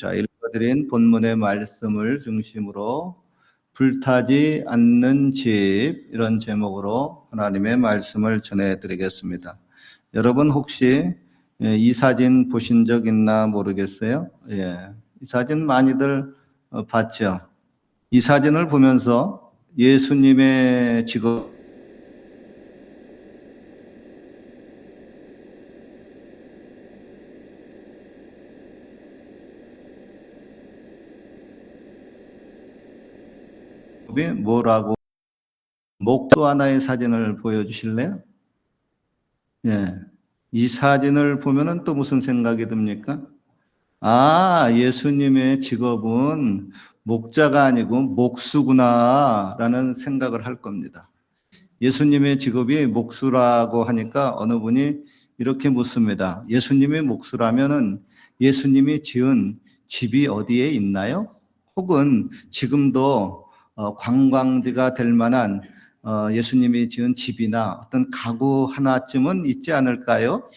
자, 읽어드린 본문의 말씀을 중심으로 불타지 않는 집 이런 제목으로 하나님의 말씀을 전해드리겠습니다. 여러분 혹시 예, 이 사진 보신 적 있나 모르겠어요. 예, 이 사진 많이들 어, 봤죠. 이 사진을 보면서 예수님의 직업 이 뭐라고 목도 하나의 사진을 보여주실래요? 예. 이 사진을 보면은 또 무슨 생각이 듭니까? 아, 예수님의 직업은 목자가 아니고 목수구나 라는 생각을 할 겁니다. 예수님의 직업이 목수라고 하니까 어느 분이 이렇게 묻습니다. 예수님이 목수라면은 예수님이 지은 집이 어디에 있나요? 혹은 지금도 어, 관광지가 될 만한 어, 예수님이 지은 집이나 어떤 가구 하나쯤은 있지 않을까요?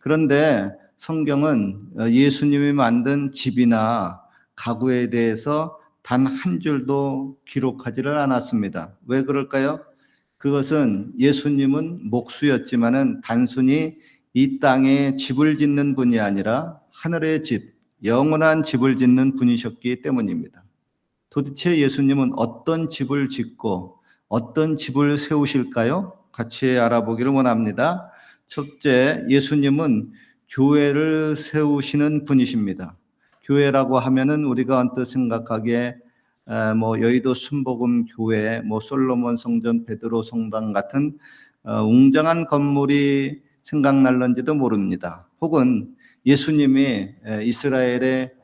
그런데 성경은 어, 예수님이 만든 집이나 가구에 대해서 단 한 줄도 기록하지를 않았습니다. 왜 그럴까요? 그것은 예수님은 목수였지만은 단순히 이 땅에 집을 짓는 분이 아니라 하늘의 집, 영원한 집을 짓는 분이셨기 때문입니다. 도대체 예수님은 어떤 집을 짓고 어떤 집을 세우실까요? 같이 알아보기를 원합니다. 첫째, 예수님은 교회를 세우시는 분이십니다. 교회라고 하면은 우리가 언뜻 생각하기에 뭐 여의도 순복음 교회, 뭐 솔로몬 성전, 베드로 성당 같은 어, 웅장한 건물이 생각날는지도 모릅니다. 혹은 예수님이 이스라엘의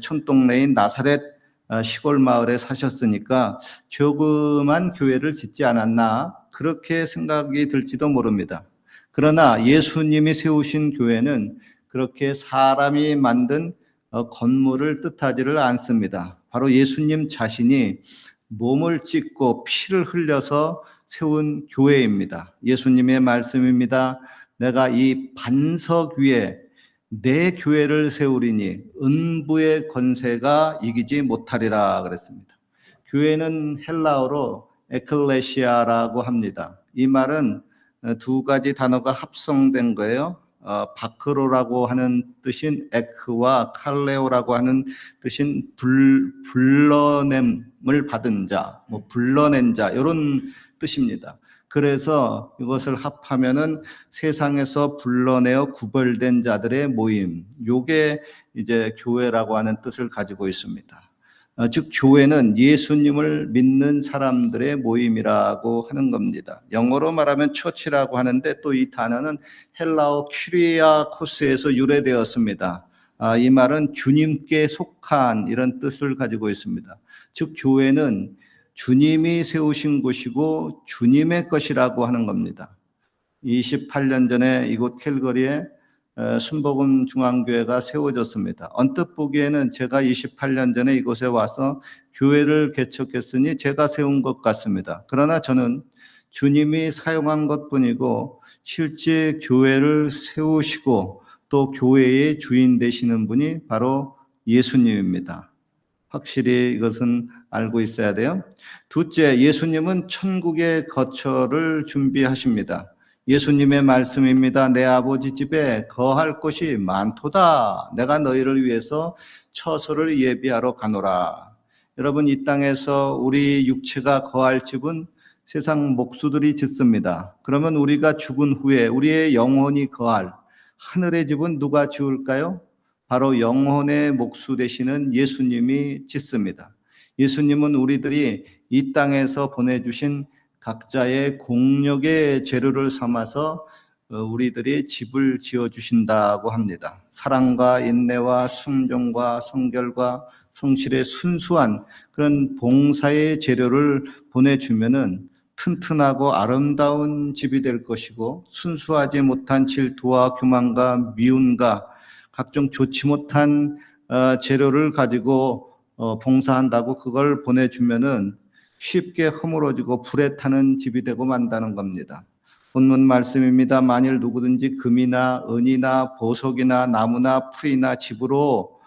촌동네인 나사렛 어, 시골 마을에 사셨으니까 조그만 교회를 짓지 않았나 그렇게 생각이 들지도 모릅니다. 그러나 예수님이 세우신 교회는 그렇게 사람이 만든 어, 건물을 뜻하지를 않습니다. 바로 예수님 자신이 몸을 찢고 피를 흘려서 세운 교회입니다. 예수님의 말씀입니다. 내가 이 반석 위에 내 교회를 세우리니 은부의 권세가 이기지 못하리라 그랬습니다. 교회는 헬라어로 에클레시아라고 합니다. 이 말은 두 가지 단어가 합성된 거예요. 어, 바크로라고 하는 뜻인 에크와 칼레오라고 하는 뜻인 불, 불러냄을 받은 자, 뭐 불러낸 자, 이런 뜻입니다. 그래서 이것을 합하면은 세상에서 불러내어 구별된 자들의 모임. 요게 이제 교회라고 하는 뜻을 가지고 있습니다. 어, 즉 교회는 예수님을 믿는 사람들의 모임이라고 하는 겁니다. 영어로 말하면 처치라고 하는데 또 이 단어는 헬라어 큐리아 코스에서 유래되었습니다. 아, 이 말은 주님께 속한 이런 뜻을 가지고 있습니다. 즉 교회는 주님이 세우신 곳이고 주님의 것이라고 하는 겁니다. 28년 전에 이곳 캘거리에 어, 순복음 중앙교회가 세워졌습니다. 언뜻 보기에는 제가 28년 전에 이곳에 와서 교회를 개척했으니 제가 세운 것 같습니다. 그러나 저는 주님이 사용한 것 뿐이고 실제 교회를 세우시고 또 교회의 주인 되시는 분이 바로 예수님입니다. 확실히 이것은 알고 있어야 돼요. 둘째, 예수님은 천국의 거처를 준비하십니다. 예수님의 말씀입니다. 내 아버지 집에 거할 곳이 많도다. 내가 너희를 위해서 처소를 예비하러 가노라. 여러분, 이 땅에서 우리 육체가 거할 집은 세상 목수들이 짓습니다. 그러면 우리가 죽은 후에 우리의 영혼이 거할 하늘의 집은 누가 지을까요? 바로 영혼의 목수 되시는 예수님이 짓습니다. 예수님은 우리들이 이 땅에서 보내주신 각자의 공력의 재료를 삼아서 어, 우리들이 집을 지어 주신다고 합니다. 사랑과 인내와 순종과 성결과 성실의 순수한 그런 봉사의 재료를 보내주면은 튼튼하고 아름다운 집이 될 것이고 순수하지 못한 질투와 교만과 미움과 각종 좋지 못한 어, 재료를 가지고 어, 봉사한다고 그걸 보내주면은 쉽게 허물어지고 불에 타는 집이 되고 만다는 겁니다. 본문 말씀입니다. 만일 누구든지 금이나 은이나 보석이나 나무나 풀이나 집으로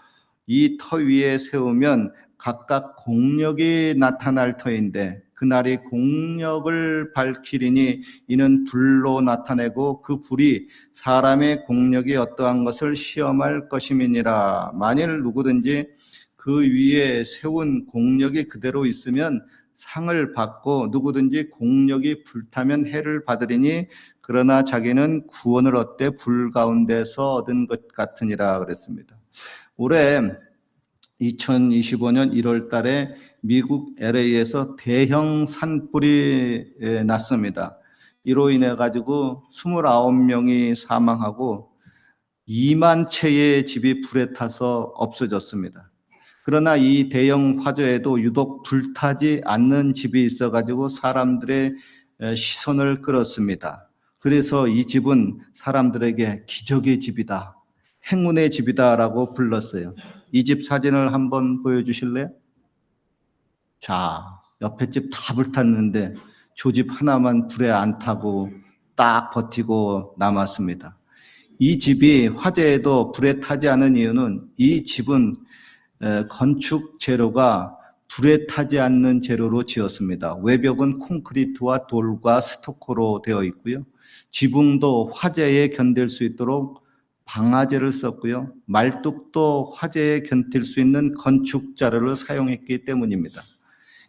이 터 위에 세우면 각각 공력이 나타날 터인데 그날이 공력을 밝히리니 이는 불로 나타내고 그 불이 사람의 공력이 어떠한 것을 시험할 것임이니라. 만일 누구든지 그 위에 세운 공력이 그대로 있으면 상을 받고 누구든지 공력이 불타면 해를 받으리니 그러나 자기는 구원을 얻되 불 가운데서 얻은 것 같으니라 그랬습니다. 올해 2025년 1월 달에 미국 LA에서 대형 산불이 예, 났습니다. 이로 인해 가지고 29명이 사망하고 2만 채의 집이 불에 타서 없어졌습니다. 그러나 이 대형 화재에도 유독 불타지 않는 집이 있어 가지고 사람들의 에, 시선을 끌었습니다. 그래서 이 집은 사람들에게 기적의 집이다. 행운의 집이다라고 불렀어요. 이 집 사진을 한번 보여주실래요? 자, 옆에 집 다 불탔는데 저집 하나만 불에 안 타고 딱 버티고 남았습니다. 이 집이 화재에도 불에 타지 않은 이유는 이 집은 에, 건축 재료가 불에 타지 않는 재료로 지었습니다. 외벽은 콘크리트와 돌과 스토커로 되어 있고요. 지붕도 화재에 견딜 수 있도록 방아재를 썼고요. 말뚝도 화재에 견딜 수 있는 건축 자료를 사용했기 때문입니다.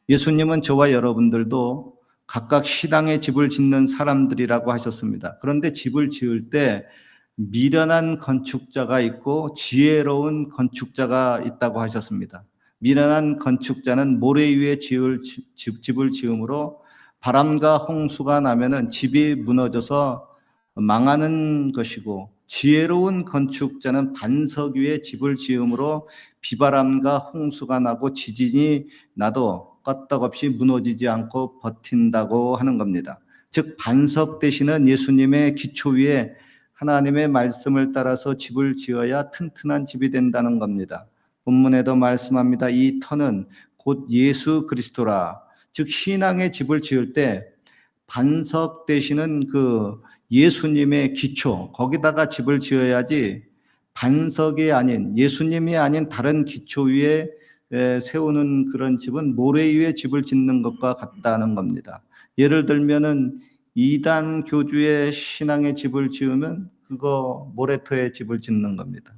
예수님은 저와 여러분들도 각각 신앙의 집을 짓는 사람들이라고 하셨습니다. 그런데 집을 지을 때 미련한 건축자가 있고 지혜로운 건축자가 있다고 하셨습니다. 미련한 건축자는 모래 위에 지을 집, 집을 지음으로 바람과 홍수가 나면은 집이 무너져서 망하는 것이고 지혜로운 건축자는 반석 위에 집을 지음으로 비바람과 홍수가 나고 지진이 나도 껐떡없이 무너지지 않고 버틴다고 하는 겁니다. 즉 반석 대신은 예수님의 기초 위에 하나님의 말씀을 따라서 집을 지어야 튼튼한 집이 된다는 겁니다. 본문에도 말씀합니다. 이 터는 곧 예수 그리스도라. 즉 신앙의 집을 지을 때 반석 되시는 그 예수님의 기초 거기다가 집을 지어야지 반석이 아닌 예수님이 아닌 다른 기초 위에 세우는 그런 집은 모래 위에 집을 짓는 것과 같다는 겁니다. 예를 들면은 이단 교주의 신앙의 집을 지으면 그거 모래터에 집을 짓는 겁니다.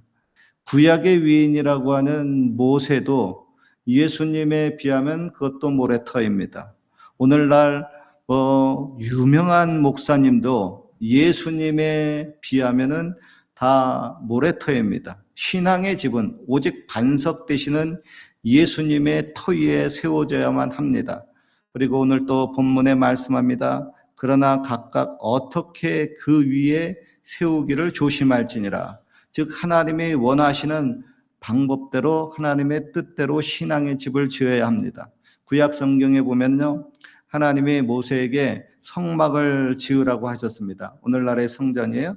구약의 위인이라고 하는 모세도 예수님에 비하면 그것도 모래터입니다. 오늘날 어, 유명한 목사님도 예수님에 비하면은 다 모래터입니다. 신앙의 집은 오직 반석 되시는 예수님의 터 위에 세워져야만 합니다. 그리고 오늘 또 본문에 말씀합니다. 그러나 각각 어떻게 그 위에 세우기를 조심할지니라. 즉 하나님이 원하시는 방법대로 하나님의 뜻대로 신앙의 집을 지어야 합니다. 구약 성경에 보면요. 하나님이 모세에게 성막을 지으라고 하셨습니다. 오늘날의 성전이에요.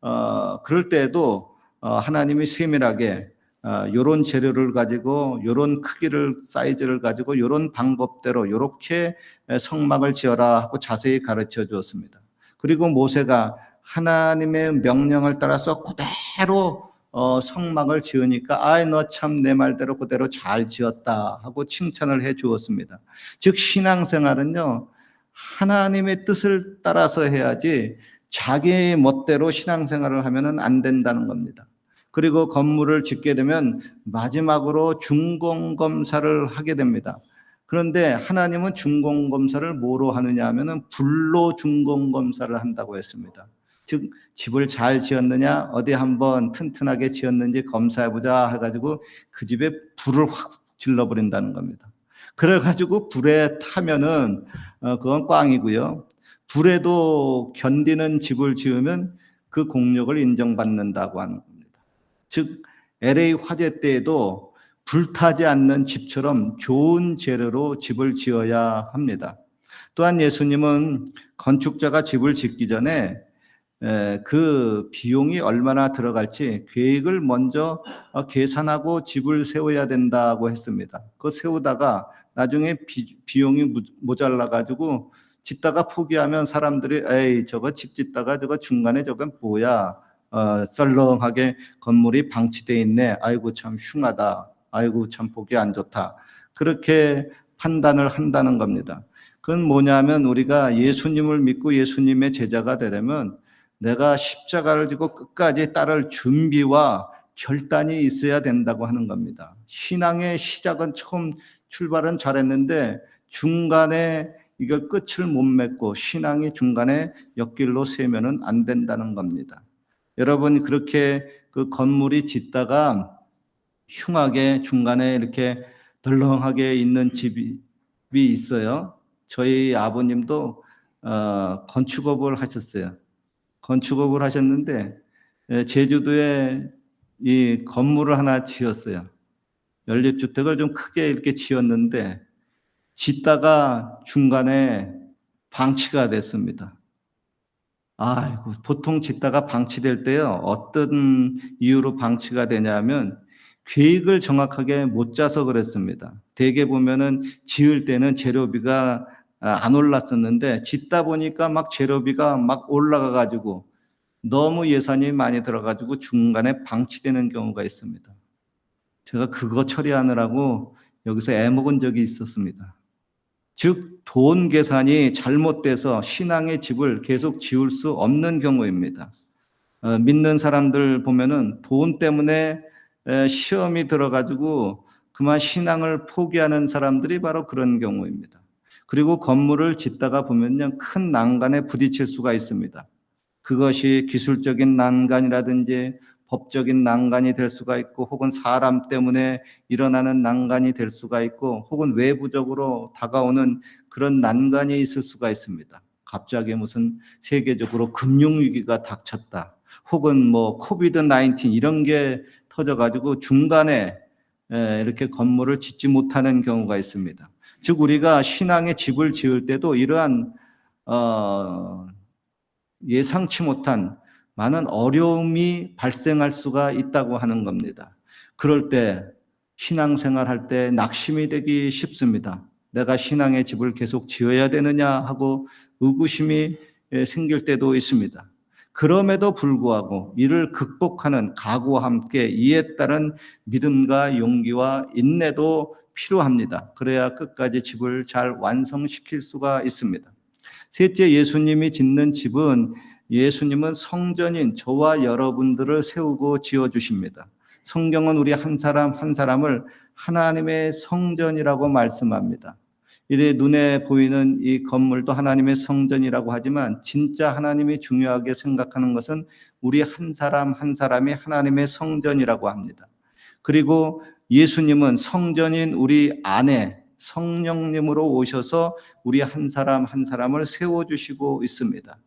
어, 그럴 때에도 어, 하나님이 세밀하게 어, 요런 재료를 가지고 요런 크기를 사이즈를 가지고 요런 방법대로 요렇게 성막을 지어라 하고 자세히 가르쳐 주었습니다. 그리고 모세가 하나님의 명령을 따라서 그대로 어, 성막을 지으니까 아이 너 참 내 말대로 그대로 잘 지었다 하고 칭찬을 해 주었습니다. 즉 신앙생활은요 하나님의 뜻을 따라서 해야지 자기 멋대로 신앙생활을 하면은 안 된다는 겁니다. 그리고 건물을 짓게 되면 마지막으로 중공검사를 하게 됩니다. 그런데 하나님은 중공검사를 뭐로 하느냐 하면은 불로 중공검사를 한다고 했습니다. 즉 집을 잘 지었느냐 어디 한번 튼튼하게 지었는지 검사해 보자 해 가지고 그 집에 불을 확 질러 버린다는 겁니다. 그래 가지고 불에 타면은 어, 그건 꽝이고요. 불에도 견디는 집을 지으면 그 공력을 인정받는다고 하는. 즉 LA 화재 때에도 불타지 않는 집처럼 좋은 재료로 집을 지어야 합니다. 또한 예수님은 건축자가 집을 짓기 전에 그 비용이 얼마나 들어갈지 계획을 먼저 어, 계산하고 집을 세워야 된다고 했습니다. 그 세우다가 나중에 비, 용이 모자라 가지고 짓다가 포기하면 사람들이 에이 저거 집 짓다가 저거 중간에 저건 뭐야 어, 썰렁하게 건물이 방치돼 있네. 아이고 참 흉하다. 아이고 참 보기 안 좋다. 그렇게 판단을 한다는 겁니다. 그건 뭐냐면 우리가 예수님을 믿고 예수님의 제자가 되려면 내가 십자가를 지고 끝까지 따를 준비와 결단이 있어야 된다고 하는 겁니다. 신앙의 시작은 처음 출발은 잘했는데 중간에 이걸 끝을 못 맺고 신앙이 중간에 옆길로 세면은 안 된다는 겁니다. 여러분 그렇게 그 건물이 짓다가 흉하게 중간에 이렇게 덜렁하게 있는 집이 있어요. 저희 아버님도 어, 건축업을 하셨어요. 건축업을 하셨는데 예, 제주도에 이 건물을 하나 지었어요. 연립주택을 좀 크게 이렇게 지었는데 짓다가 중간에 방치가 됐습니다. 아이고, 보통 짓다가 방치될 때요, 어떤 이유로 방치가 되냐면 계획을 정확하게 못 짜서 그랬습니다. 대개 보면은 지을 때는 재료비가 아, 안 올랐었는데 짓다 보니까 막 재료비가 막 올라가 가지고 너무 예산이 많이 들어 가지고 중간에 방치되는 경우가 있습니다. 제가 그거 처리하느라고 여기서 애먹은 적이 있었습니다. 즉, 돈 계산이 잘못돼서 신앙의 집을 계속 지을 수 없는 경우입니다. 어, 믿는 사람들 보면은 돈 때문에 에, 시험이 들어가지고 그만 신앙을 포기하는 사람들이 바로 그런 경우입니다. 그리고 건물을 짓다가 보면요, 큰 난간에 부딪힐 수가 있습니다. 그것이 기술적인 난간이라든지 법적인 난간이 될 수가 있고 혹은 사람 때문에 일어나는 난간이 될 수가 있고 혹은 외부적으로 다가오는 그런 난간이 있을 수가 있습니다. 갑자기 무슨 세계적으로 금융위기가 닥쳤다. 혹은 뭐 코비드 19 이런 게 터져가지고 중간에 이렇게 건물을 짓지 못하는 경우가 있습니다. 즉 우리가 신앙의 집을 지을 때도 이러한 어, 예상치 못한 많은 어려움이 발생할 수가 있다고 하는 겁니다. 그럴 때 신앙생활 할 때 낙심이 되기 쉽습니다. 내가 신앙의 집을 계속 지어야 되느냐 하고 의구심이 생길 때도 있습니다. 그럼에도 불구하고 이를 극복하는 각오와 함께 이에 따른 믿음과 용기와 인내도 필요합니다. 그래야 끝까지 집을 잘 완성시킬 수가 있습니다. 셋째, 예수님이 짓는 집은 예수님은 성전인 저와 여러분들을 세우고 지어 주십니다. 성경은 우리 한 사람 한 사람을 하나님의 성전이라고 말씀합니다. 이래 눈에 보이는 이 건물도 하나님의 성전이라고 하지만 진짜 하나님이 중요하게 생각하는 것은 우리 한 사람 한 사람이 하나님의 성전이라고 합니다. 그리고 예수님은 성전인 우리 안에 성령님으로 오셔서 우리 한 사람 한 사람을 세워주시고 있습니다.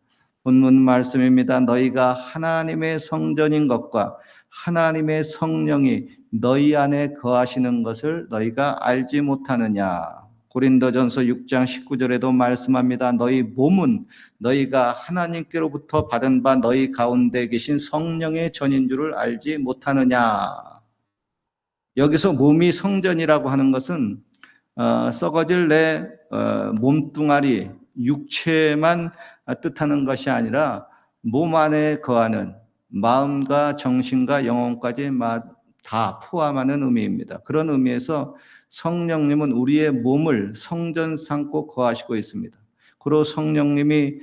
본문 말씀입니다. 너희가 하나님의 성전인 것과 하나님의 성령이 너희 안에 거하시는 것을 너희가 알지 못하느냐. 고린도전서 6장 19절에도 말씀합니다. 너희 몸은 너희가 하나님께로부터 받은 바 너희 가운데 계신 성령의 전인 줄을 알지 못하느냐. 여기서 몸이 성전이라고 하는 것은 어, 썩어질 내 어, 몸뚱아리, 육체만 뜻하는 것이 아니라 몸 안에 거하는 마음과 정신과 영혼까지 다 포함하는 의미입니다. 그런 의미에서 성령님은 우리의 몸을 성전 삼고 거하시고 있습니다. 그리고 성령님이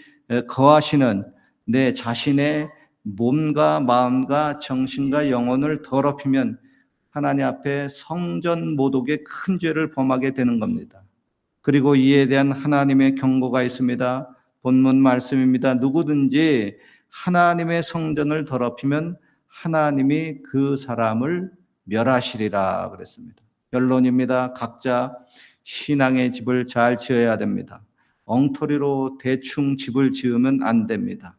거하시는 내 자신의 몸과 마음과 정신과 영혼을 더럽히면 하나님 앞에 성전 모독의 큰 죄를 범하게 되는 겁니다. 그리고 이에 대한 하나님의 경고가 있습니다. 본문 말씀입니다. 누구든지 하나님의 성전을 더럽히면 하나님이 그 사람을 멸하시리라 그랬습니다. 결론입니다. 각자 신앙의 집을 잘 지어야 됩니다. 엉터리로 대충 집을 지으면 안 됩니다.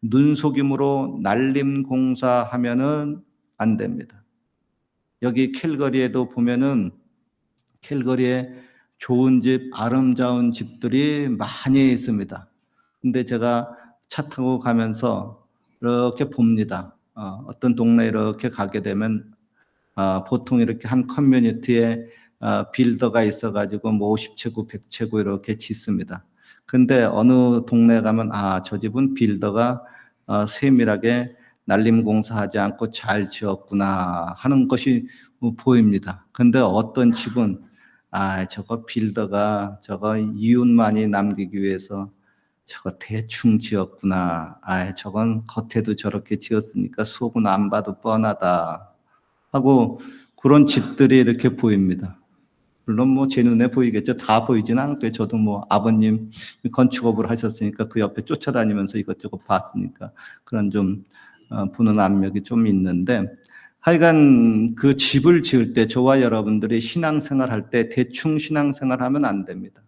눈속임으로 날림 공사하면은 안 됩니다. 여기 캘거리에도 보면은 캘거리에 좋은 집, 아름다운 집들이 많이 있습니다. 근데 제가 차 타고 가면서 이렇게 봅니다. 어, 떤 동네 이렇게 가게 되면 어, 보통 이렇게 한 커뮤니티에 어, 빌더가 있어가지고 뭐 50채구, 100채구 이렇게 짓습니다. 근데 어느 동네 가면 아, 저 집은 빌더가 어, 세밀하게 날림 공사하지 않고 잘 지었구나 하는 것이 뭐 보입니다. 근데 어떤 집은 아, 저거 빌더가 저거 이윤만이 남기기 위해서 저거 대충 지었구나. 아, 저건 겉에도 저렇게 지었으니까 속은 안 봐도 뻔하다. 하고 그런 집들이 이렇게 보입니다. 물론 뭐 제 눈에 보이겠죠. 다 보이지는 않고요. 저도 뭐 아버님 건축업을 하셨으니까 그 옆에 쫓아다니면서 이것저것 봤으니까 그런 좀 어, 보는 압력이 좀 있는데 하여간 그 집을 지을 때 저와 여러분들이 신앙생활 할 때 대충 신앙생활 하면 안 됩니다.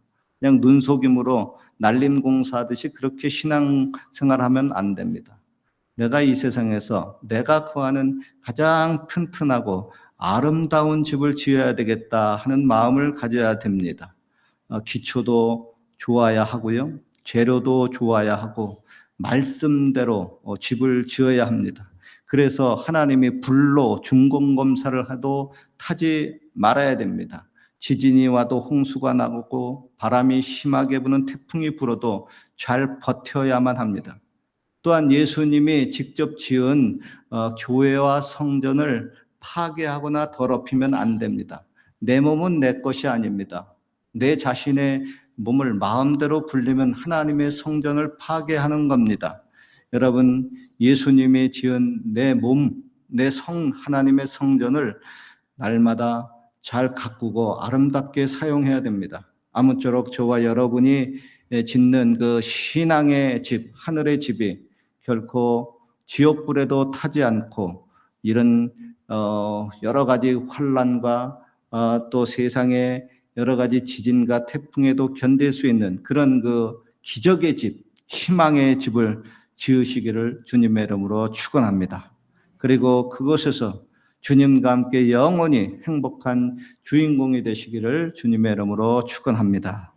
그냥 눈 속임으로 날림 공사하듯이 그렇게 신앙생활 하면 안 됩니다. 내가 이 세상에서 내가 구하는 가장 튼튼하고 아름다운 집을 지어야 되겠다 하는 마음을 가져야 됩니다. 어, 기초도 좋아야 하고요. 재료도 좋아야 하고 말씀대로 어, 집을 지어야 합니다. 그래서 하나님이 불로 중공 검사를 해도 타지 말아야 됩니다. 지진이 와도 홍수가 나고 바람이 심하게 부는 태풍이 불어도 잘 버텨야만 합니다. 또한 예수님이 직접 지은 어, 교회와 성전을 파괴하거나 더럽히면 안 됩니다. 내 몸은 내 것이 아닙니다. 내 자신의 몸을 마음대로 불리면 하나님의 성전을 파괴하는 겁니다. 여러분, 예수님이 지은 내 몸, 내 성, 하나님의 성전을 날마다 잘 가꾸고 아름답게 사용해야 됩니다. 아무쪼록 저와 여러분이 짓는 그 신앙의 집, 하늘의 집이 결코 지옥불에도 타지 않고 이런 어, 여러 가지 환란과 어, 또 세상의 여러 가지 지진과 태풍에도 견딜 수 있는 그런 그 기적의 집, 희망의 집을 지으시기를 주님의 이름으로 축원합니다. 그리고 그곳에서 주님과 함께 영원히 행복한 주인공이 되시기를 주님의 이름으로 축원합니다.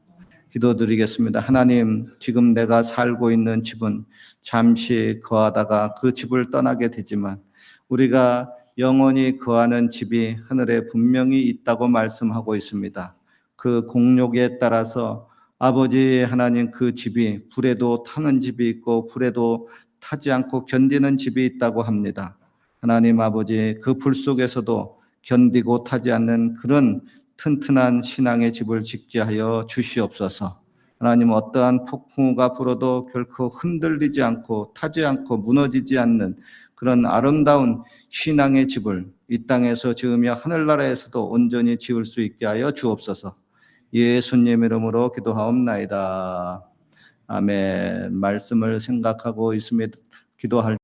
기도드리겠습니다. 하나님, 지금 내가 살고 있는 집은 잠시 거하다가 그 집을 떠나게 되지만 우리가 영원히 거하는 집이 하늘에 분명히 있다고 말씀하고 있습니다. 그 공욕에 따라서 아버지 하나님 그 집이 불에도 타는 집이 있고 불에도 타지 않고 견디는 집이 있다고 합니다. 하나님 아버지 그 불 속에서도 견디고 타지 않는 그런 튼튼한 신앙의 집을 짓게 하여 주시옵소서. 하나님 어떠한 폭풍우가 불어도 결코 흔들리지 않고 타지 않고 무너지지 않는 그런 아름다운 신앙의 집을 이 땅에서 지으며 하늘나라에서도 온전히 지을 수 있게 하여 주옵소서. 예수님 이름으로 기도하옵나이다. 아멘. 말씀을 생각하고 있으며 기도할